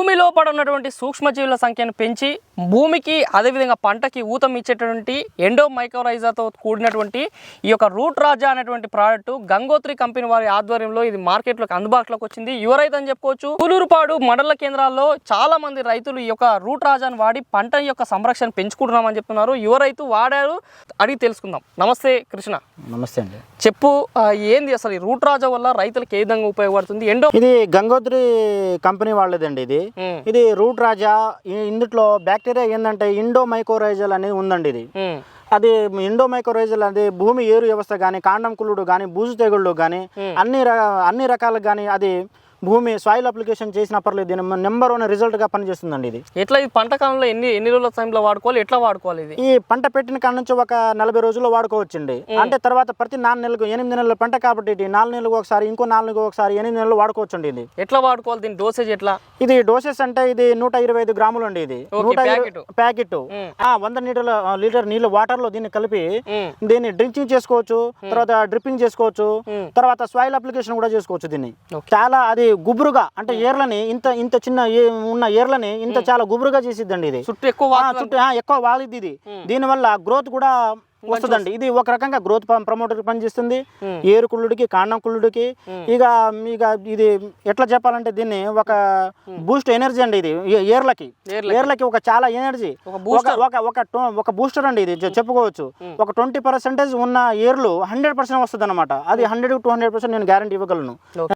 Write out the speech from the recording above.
భూమిలో పడున్నటువంటి సూక్ష్మజీవుల సంఖ్యను పెంచి భూమికి అదేవిధంగా పంటకి ఊతం ఇచ్చేటటువంటి ఎండో మైక్రోరైజాతో కూడినటువంటి ఈ యొక్క రూట్ రాజా అనేటువంటి ప్రోడక్ట్ గంగోత్రి కంపెనీ వారి ఆధ్వర్యంలో ఇది మార్కెట్లోకి అందుబాటులోకి వచ్చింది. యువ రైతు అని చెప్పుకోవచ్చు. కూలూరుపాడు మండల కేంద్రాల్లో చాలా మంది రైతులు ఈ యొక్క రూట్ రాజాను వాడి పంట యొక్క సంరక్షణ పెంచుకుంటున్నామని చెప్తున్నారు. యువ రైతు వాడారు అడిగి తెలుసుకుందాం. నమస్తే కృష్ణ. నమస్తే అండి. చెప్పు ఏంది అసలు ఈ రూట్ రాజా వల్ల రైతులకు ఏ విధంగా ఉపయోగపడుతుంది? ఎండో ఇది గంగోత్రి కంపెనీ వాళ్ళదండి ఇది. ఇది రూట్ రాజా ఇందులో బ్యాక్టీరియా ఏంటంటే ఇండో మైకోరైజల్ అనేది ఉందండి ఇది. అది ఇండో మైకోరైజల్ అది భూమి ఏరు వ్యవస్థ కానీ కాండం కుళ్ళుడు కానీ బూజు తెగుళ్ళు కానీ అన్ని అన్ని రకాలకు కానీ అది భూమి సాయిల్ అప్లికేషన్ చేసినప్పుడు దీని నెంబర్ వన్ రిజల్ట్గా పనిచేస్తుందండి ఇది. ఎట్లా ఇది పంట కాలంలో ఎన్ని ఎన్ని రోజుల టైంలో వాడుకోవాలి ఎట్లా వాడుకోవాలి ఇది? ఈ పంట పెట్టిన కాడ నుంచి ఒక నలభై రోజుల్లో వాడుకోవచ్చండి. అంటే తర్వాత ప్రతి నాలుగు నెలలకు ఎనిమిది నెలల పంట కాబట్టి ఇది నాలుగు నెలలకు ఒకసారి ఇంకో నాలుగు ఒకసారి ఎనిమిది నెలలు వాడుకోవచ్చండి ఇది. ఎట్లా వాడుకోవాలి దీని డోసేజ్ ఎట్లా? ఇది డోసెస్ అంటే ఇది నూట ఇరవై ఐదు గ్రాములు అండి ఇది. నూట ప్యాకెట్. ప్యాకెట్. మ్మ్. వంద లీటర్ల లీటర్ నీళ్ళు వాటర్లో దీన్ని కలిపి దీన్ని డ్రింకింగ్ చేసుకోవచ్చు తర్వాత డ్రిప్పింగ్ చేసుకోవచ్చు. తర్వాత సాయిల్ అప్లికేషన్ కూడా చేసుకోవచ్చు దీన్ని. చాలా అది గుబురుగా అంటే ఏర్లని ఇంత ఇంత చిన్న ఉన్న ఏర్లని ఇంత చాలా గుబురుగా చేసిద్దండి ఇది. చుట్టూ ఎక్కువ చుట్టూ ఎక్కువ వాలిద్ది ఇది. దీనివల్ల గ్రోత్ కూడా వస్తుందండి. ఇది ఒక రకంగా గ్రోత్ ప్రమోటర్ పనిచేస్తుంది. మ్మ్. ఏరు కుళ్ళుడికి కాండం కుళ్ళుడికి. ఇక ఇక ఇది ఎట్లా చెప్పాలంటే దీన్ని ఒక బూస్ట్ ఎనర్జీ అండి ఇది ఏర్లకి. ఏర్లకి. ఒక చాలా ఎనర్జీ. ఒక ఒక. ఒక బూస్టర్ అండి ఇది చెప్పుకోవచ్చు. ఒక ట్వంటీ పర్సెంటేజ్ ఉన్న ఏర్లు హండ్రెడ్ పర్సెంట్ వస్తుంది అనమాట అది హండ్రెడ్ టూ హండ్రెడ్ పర్సెంట్ నేను గ్యారంటీ ఇవ్వగలను.